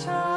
샤